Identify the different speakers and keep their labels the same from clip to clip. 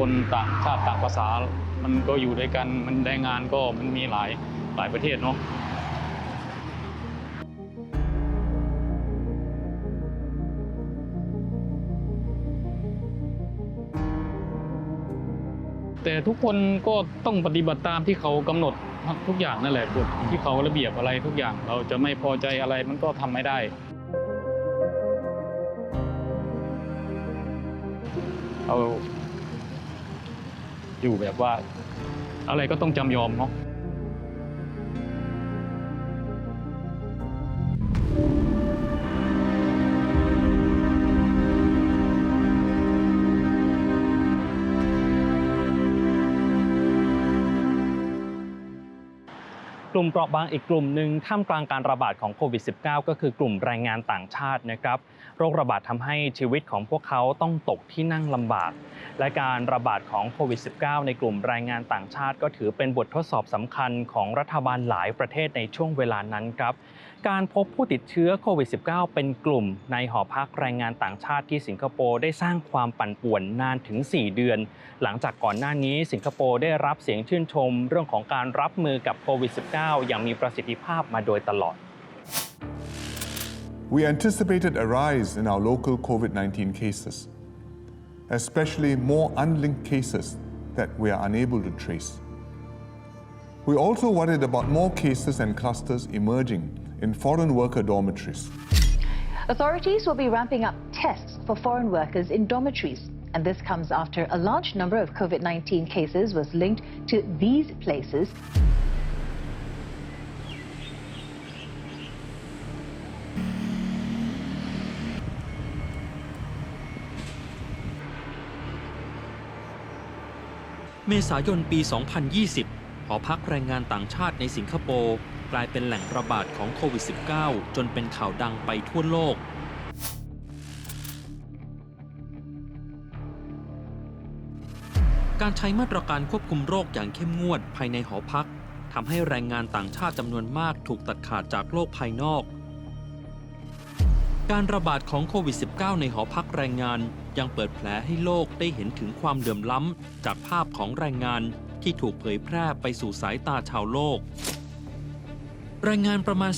Speaker 1: คนต่างชาติต่างภาษา มันก็อยู่ด้วยกันมันแรงงานก็มันมีหลายหลายประเทศเนาะแต่ทุกคนก็ต้องปฏิบัติตามที่เขากำหนดทุกอย่างนั่นแหละกฎที่เขาระเบียบอะไรทุกอย่างเราจะไม่พอใจอะไรมันก็ทำไม่ได้เรา อยู่แบบว่าอะไรก็ต้องจำยอมเนาะ
Speaker 2: กลุ่มเปราะบางอีกกลุ่มหนึ่งท่ามกลางการระบาดของโควิด -19 ก็คือกลุ่มแรงงานต่างชาตินะครับ โรคระบาดทำให้ชีวิตของพวกเขาต้องตกที่นั่งลำบาก และการระบาดของโควิด -19 ในกลุ่มแรงงานต่างชาติ ก็ถือเป็นบททดสอบสำคัญของรัฐบาลหลายประเทศในช่วงเวลานั้นครับ การพบผู้ติดเชื้อโควิด -19 เป็นกลุ่มในหอพักแรงงานต่างชาติที่สิงคโปร์ได้สร้างความปั่นป่วนนานถึง 4 เดือน หลังจากก่อนหน้านี้สิงคโปร์ได้รับเสียงชื่นชม เรื่องของการรับมือกับโควิด -19 อย่างมีประสิทธิภาพมาโดยตลอด
Speaker 3: We anticipated a rise in our local COVID 19 cases, especially more unlinked cases that we are unable to trace. We also worried about more cases and clusters emerging in foreign worker dormitories.
Speaker 4: Authorities will be ramping up tests for foreign workers in dormitories. And this comes after a large number of COVID 19 cases was linked to these places.
Speaker 5: เมษายนปี 2020 หอพักแรงงานต่างชาติในสิงคโปร์กลายเป็นแหล่งระบาดของโควิด -19 จนเป็นข่าวดังไปทั่วโลก การใช้มาตรการควบคุมโรคอย่างเข้มงวดภายในหอพักทำให้แรงงานต่างชาติจำนวนมากถูกตัดขาดจากโลกภายนอก การระบาดของโควิด -19 ในหอพักแรงงาน ยังเปิดแผลให้โลกได้เห็นถึงความเดือมล้ำ จากภาพของแรงงานที่ถูกเผยแพร่ไปสู่สายตาชาวโลก แรงงานประมาณ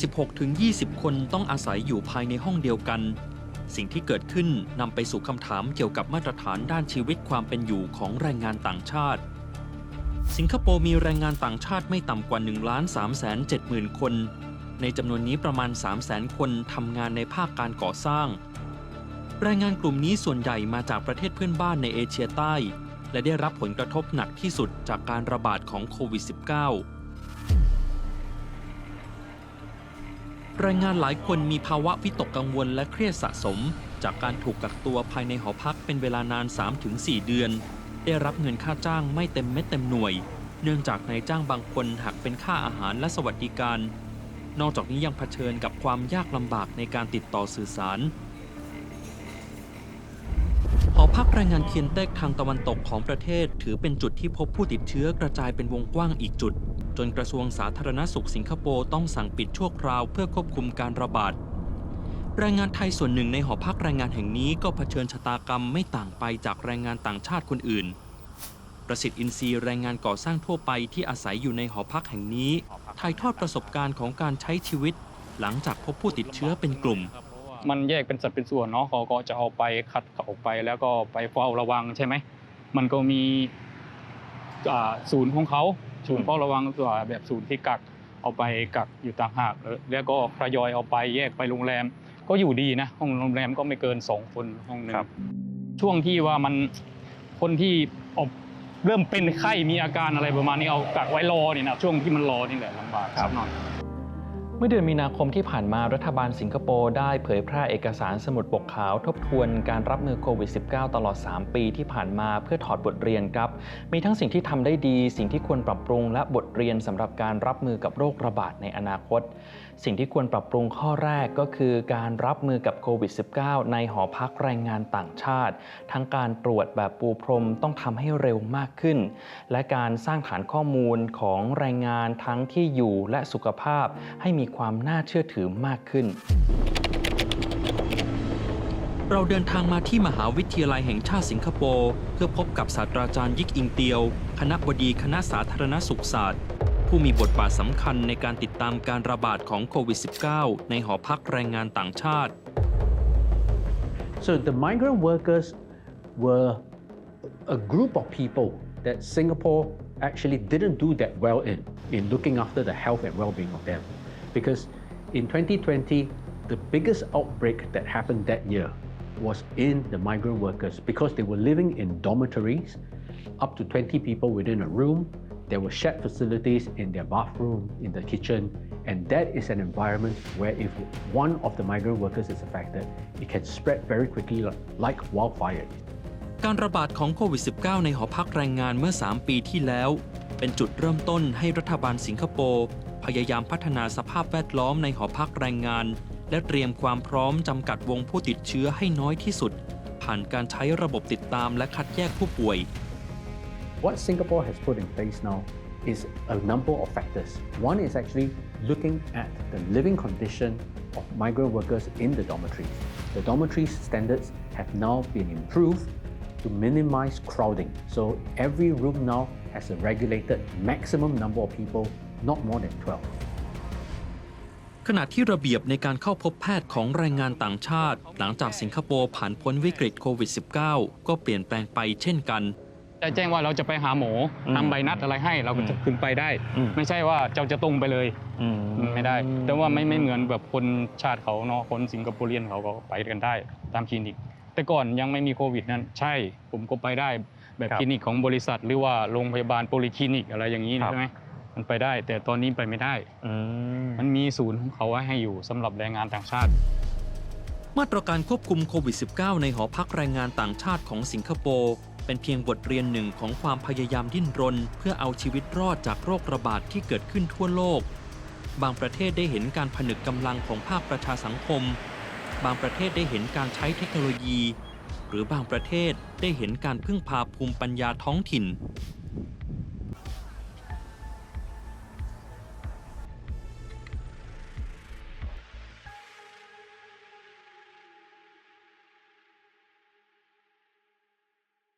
Speaker 5: 16-20 คนต้องอาศัยอยู่ภายในห้องเดียวกัน สิ่งที่เกิดขึ้นนำไปสู่คำถามเกี่ยวกับมาตรฐานด้านชีวิตความเป็นอยู่ของแรงงานต่างชาติ สิงคโปร์มีแรงงานต่างชาติไม่ต่ำกว่า1ล้าน3แสน7หมื่นคน ในจำนวนนี้ประมาณ 3 0 0แสนคนทำงานในภาคการก่อสร้าง แรงงานกลุ่มนี้ส่วนใหญ่มาจากประเทศเพื่อนบ้านในเอเชียใต้ และได้รับผลกระทบหนักที่สุดจากการระบาดของโควิด -19 แรงงานหลายคนมีภาวะวิตกกังวลและเครียดสะสม จากการถูกกักตัวภายในหอพักเป็นเวลานาน 3-4 เดือน ได้รับเงินค่าจ้างไม่เต็มเม็ดเต็มหน่วย เนื่องจากนายจ้างบางคนหักเป็นค่าอาหารและสวัสดิการ นอกจากนี้ยังเผชิญกับความยากลำบากในการติดต่อสื่อสารหอพักแรงงานเคียนเต็กทางตะวันตกของประเทศ ถือเป็นจุดที่พบผู้ติดเชื้อกระจายเป็นวงกว้างอีกจุด จนกระทรวงสาธารณสุขสิงคโปร์ต้องสั่งปิดชั่วคราวเพื่อควบคุมการระบาดแรงงานไทยส่วนหนึ่งในหอพักแรงงานแห่งนี้ก็เผชิญชะตากรรมไม่ต่างไปจากแรงงานต่างชาติคนอื่น ประสิทธิ์อินทรีย์แรงงานก่อสร้างทั่วไปที่อาศัยอยู่ในหอพักแห่งนี้ถ่ายทอดประสบการณ์ของการใช้ชีวิต หลังจากพบผู้ติดเชื้อเป็นกลุ่ม
Speaker 1: มันแยกเป็นสัดเป็นส่วนเนาะเขาก็จะเอาไปคัดเขาออกไปแล้วก็ไปเฝ้าระวังใช่ไหมมันก็มีอ่าศูนย์ของเขาศูนย์เฝ้าระวังตัวแบบศูนย์ที่กักเอาไปกักอยู่ต่างหากเออแล้วก็ทยอยเอาไปแยกไปโรงแรม ก็อยู่ดีนะห้องโรงแรมก็ไม่เกินสองคนห้องหนึ่ง
Speaker 2: ครับ
Speaker 1: ช่วงที่ว่ามันคนที่ออก เริ่มเป็นไข้มีอาการอะไรประมาณนี้เอากักไว้รอนี่นะช่วงที่มันรอนี่แหละลำบากสักหน่อย
Speaker 2: เมื่อเดือนมีนาคมที่ผ่านมารัฐบาลสิงคโปร์ได้เผยแพร่เอกสารสมุดปกขาวทบทวนการรับมือโควิด -19 ตลอด 3 ปีที่ผ่านมาเพื่อถอดบทเรียนครับ มีทั้งสิ่งที่ทำได้ดี สิ่งที่ควรปรับปรุงและบทเรียนสำหรับการรับมือกับโรคระบาดในอนาคตสิ่งที่ควรปรับปรุงข้อแรกก็คือการรับมือกับโควิด -19 ในหอพักแรงงานต่างชาติ ทั้งการตรวจแบบปูพรมต้องทำให้เร็วมากขึ้น และการสร้างฐานข้อมูลของแรงงานทั้งที่อยู่และสุขภาพให้มีความน่าเชื่อถือมากขึ้น
Speaker 5: เราเดินทางมาที่มหาวิทยาลัยแห่งชาติสิงคโปร์ เพื่อพบกับศาสตราจารย์ยิกอิงเตียว คณะบดีคณะสาธารณสุขศาสตร์ ผู้มีบทบาทสำคัญในการติดตามการระบาดของโควิด -19 ในหอพักแรงงานต่างชาติ
Speaker 6: So the migrant workers were a group of people that Singapore actually didn't do that well in, in looking after the health and well-being of them. Because in 2020, the biggest outbreak that happened that year was in the migrant workers because they were living in dormitories, up to 20 people within a room. There were shared facilities in their bathroom, in the kitchen, and that is an environment where if one of the migrant workers is affected, it can spread very quickly like- wildfire.
Speaker 5: การระบาดของโควิด -19 ในหอพักแรงงานเมื่อ 3 ปีที่แล้ว เป็นจุดเริ่มต้นให้รัฐบาลสิงคโปร์พยายามพัฒนาสภาพแวดล้อมในหอพักแรงงาน และเตรียมความพร้อมจำกัดวงผู้ติดเชื้อให้น้อยที่สุด ผ่านการใช้ระบบติดตามและคัดแยกผู้ป่วย
Speaker 6: What Singapore has put in place now is a number of factors. One is actually looking at the living condition of migrant workers in the dormitories. The dormitory standards have now been improved to minimize crowding. So every room now has a regulated maximum number of people, not more than 12.
Speaker 5: ขณะที่ระเบียบในการเข้าพบแพทย์ของแรงงานต่างชาติ หลังจากสิงคโปร์ผ่านพ้นวิกฤตโควิด -19 ก็เปลี่ยนแปลงไปเช่นกัน
Speaker 1: จะแจ้งว่าเราจะไปหาหมอ
Speaker 2: อืม
Speaker 1: ทำใบนัดอะไรให้เราก็จะ
Speaker 2: อืม
Speaker 1: ขึ้นไปได้
Speaker 2: อืม
Speaker 1: ไม่ใช่ว่าเจ้าจะตรงไปเลย
Speaker 2: อืม
Speaker 1: ไม่ได้ แต่ว่าไม่ไม่เหมือนแบบคนชาติเขาเนาะคนสิงคโปรเรียนเขาก็ไปกันได้ตามคลินิก แต่ก่อนยังไม่มีโควิดนั้น ใช่ผมก็ไปได้แบบ
Speaker 2: ครับ
Speaker 1: คลินิกของบริษัท หรือว่าโรงพยาบาลโพลีคลินิกอะไรอย่างนี้
Speaker 2: ครับ
Speaker 1: ใช่ไหมมันไปได้ แต่ตอนนี้ไปไม่ได้
Speaker 2: อืม
Speaker 1: มันมีศูนย์ของเขาไว้ให้อยู่สำหรับแรงงานต่างชาติ
Speaker 5: มาตรการควบคุมโควิด -19 ในหอพักแรงงานต่างชาติของสิงคโปร์ เป็นเพียงบทเรียนหนึ่งของความพยายามดิ้นรน เพื่อเอาชีวิตรอดจากโรคระบาดที่เกิดขึ้นทั่วโลก บางประเทศได้เห็นการผนึกกำลังของภาคประชาสังคม บางประเทศได้เห็นการใช้เทคโนโลยี หรือบางประเทศได้เห็นการพึ่งพาภูมิปัญญาท้องถิ่น